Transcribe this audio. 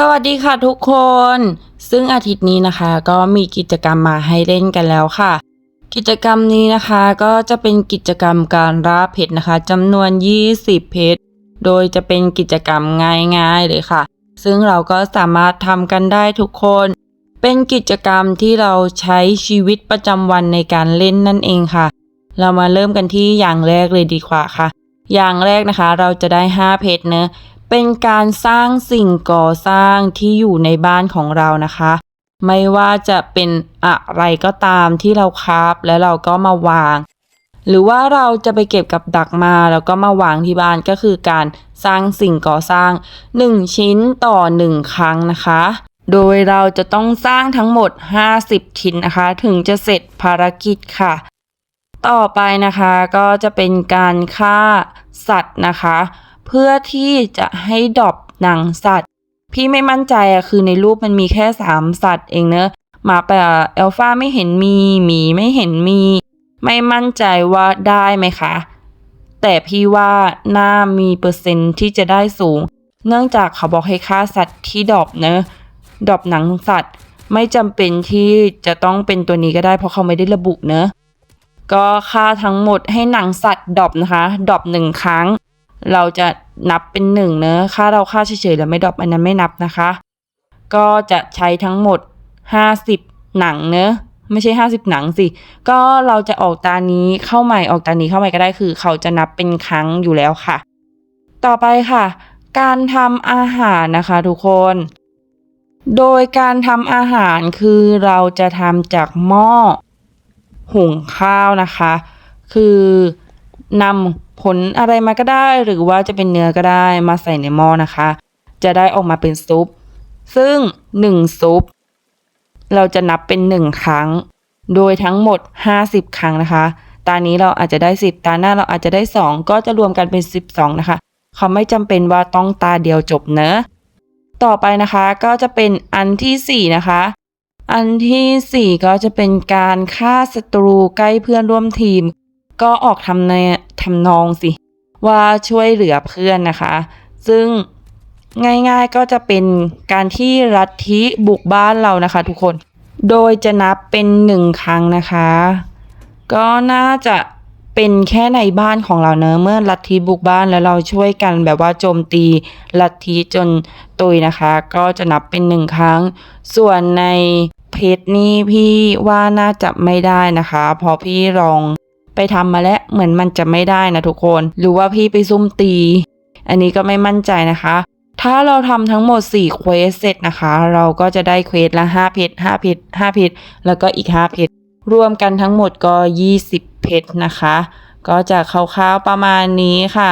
สวัสดีค่ะทุกคน ซึ่งอาทิตย์นี้นะคะก็มีกิจกรรมมาให้เล่นกันแล้วค่ะ กิจกรรมนี้นะคะก็จะเป็นกิจกรรมการล่าเพชรนะคะจำนวน 20 เพชร โดยจะเป็นกิจกรรมง่ายๆเลยค่ะ ซึ่งเราก็สามารถทำกันได้ทุกคน เป็นกิจกรรมที่เราใช้ชีวิตประจำวันในการเล่นนั่นเองค่ะ เรามาเริ่มกันที่อย่างแรกเลยดีกว่าค่ะ อย่างแรกนะคะเราจะได้ 5 เพชรเนอะ เป็นการสร้างสิ่งก่อสร้างที่อยู่ในบ้านของเรานะคะ ไม่ว่าจะเป็นอะไรก็ตามที่เราคราฟแล้วเราก็มาวาง หรือว่าเราจะไปเก็บกับดักมาแล้วก็มาวางที่บ้านก็คือการสร้างสิ่งก่อสร้าง 1 ชิ้นต่อ 1 ครั้งนะคะ โดยเราจะต้องสร้างทั้งหมด 50 ชิ้นนะคะ ถึงจะเสร็จภารกิจค่ะ ต่อไปนะคะก็จะเป็นการฆ่าสัตว์นะคะ เพื่อที่จะให้ดรอปหนังสัตว์ พี่ไม่มั่นใจอะคือในรูปมันมีแค่สามสัตว์เองเนอะหมาป่าเอลฟาไม่เห็นมีหมีไม่เห็นมี ไม่มั่นใจว่าได้ไหมคะ แต่พี่ว่าน่ามีเปอร์เซ็นต์ที่จะได้สูง เนื่องจากเขาบอกให้ฆ่าสัตว์ที่ดอปเนอะดอปหนังสัตว์ไม่จำเป็นที่จะต้องเป็นตัวนี้ก็ได้เพราะเขาไม่ได้ระบุเนอะก็ค่าทั้งหมดให้หนังสัตว์ดอปนะคะ ดอปหนึ่งครั้ง เราจะนับเป็นหนึ่งเนอะค่าเราค่าเฉยๆแล้วไม่ดรอปอันนั้นไม่นับนะคะ ก็จะใช้ทั้งหมด 50 หนังเนอะไม่ใช่ 50 หนังสิ ก็เราจะออกตานี้เข้าใหม่ออกตานี้เข้าใหม่ก็ได้คือ เขาจะนับเป็นครั้งอยู่แล้วค่ะ ต่อไปค่ะ การทำอาหารนะคะทุกคน โดยการทำอาหารคือเราจะทำจากหม้อหุงข้าวนะคะ คือนำ ผลอะไรมาก็ได้หรือว่าจะเป็นเนื้อก็ได้มาใส่ในหม้อนะคะ จะได้ออกมาเป็นซุป ซึ่งหนึ่งซุป เราจะนับเป็นหนึ่งครั้ง โดยทั้งหมด 50 ครั้งนะคะ ตานี้เราอาจจะได้ 10 ตาหน้าเราอาจจะได้ 2 ก็จะรวมกันเป็น 12 นะคะ เขาไม่จำเป็นว่าต้องตาเดียวจบเนอะต่อไปนะคะก็จะเป็นอันที่ 4 นะคะ อันที่สี่ก็จะเป็นการฆ่าศัตรูใกล้เพื่อนร่วมทีม ก็ออกทำในทำนองสิ ว่าช่วยเหลือเพื่อนนะคะ ซึ่งง่ายๆก็จะเป็นการที่รัฐทิบุกบ้านเรานะคะ ทุกคน โดยจะนับเป็นหนึ่งครั้งนะคะ ก็น่าจะเป็นแค่ในบ้านของเราเนอะเมื่อลัทธิบุกบ้านแล้วเราช่วยกันแบบว่าโจมตีลัทธิจนตุยนะคะ ก็จะนับเป็นหนึ่งครั้ง ส่วนในเพจนี่พี่ว่าน่าจะไม่ได้นะคะ เพอพี่ลอง ไปทำมาแล้วเหมือนมันจะไม่ได้นะทุกคน หรือว่าพี่ไปซุ่มตี อันนี้ก็ไม่มั่นใจนะคะ ถ้าเราทำทั้งหมด4เควสเสร็จนะคะ เราก็จะได้เควสละ5เพชร5เพชร5เพชรแล้วก็อีก5เพชรรวมกันทั้งหมดก็ 20 เพชรนะคะ ก็จะคร่าวๆประมาณนี้ค่ะ